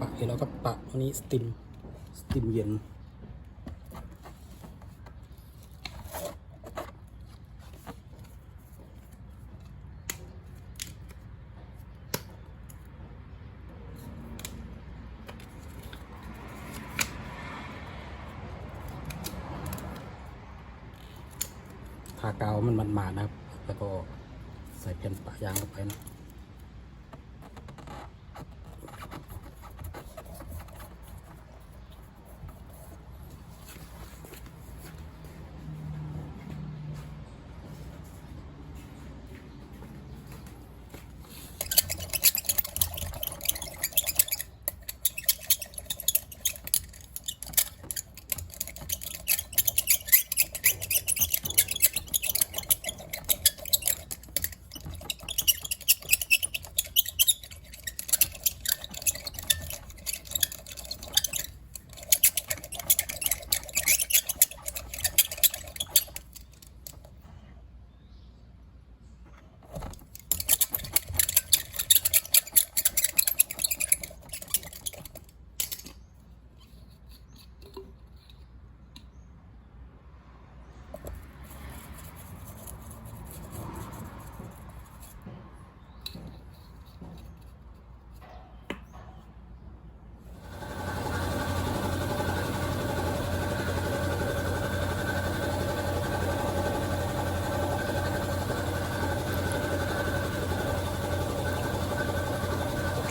ปะเดี๋ยวเราก็ปะอันนี้สติมสติมเย็นทากาวมันมันมานะครับ แล้วก็ใส่แผ่นปะยางเข้าไปนะ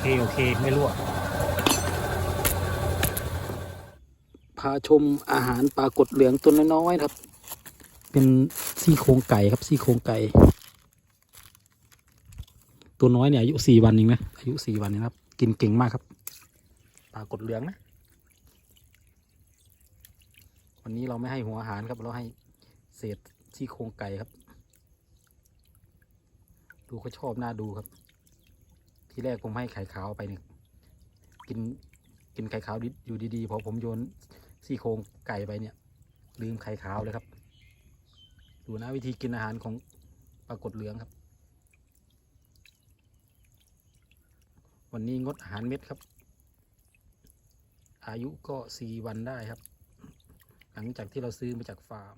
โอเคโอเค ไม่รั่วพาชมอาหารปลากดเหลืองตัวน้อยๆครับ เป็นซี่โครงไก่ครับซี่โครงไก่ ตัวน้อยเนี่ยอายุสี่วันเองนะอายุสี่วันเองนะครับ กินเก่งมากครับปลากดเหลืองนะ วันนี้เราไม่ให้หัวอาหารครับเราให้เศษซี่โครงไก่ครับ ดูเขาชอบน่าดูครับ ที่แรกผมให้ไข่ขาวไปเนี่ยกินกินไข่ขาวดิอยู่ดีๆพอผมโยนซี่โครงไก่ไปเนี่ย ลืมไข่ขาวเลยครับ ดูนะวิธีกินอาหารของปลากดเหลืองครับ วันนี้งดอาหารเม็ดครับ อายุก็สี่วันได้ครับ หลังจากที่เราซื้อมาจากฟาร์ม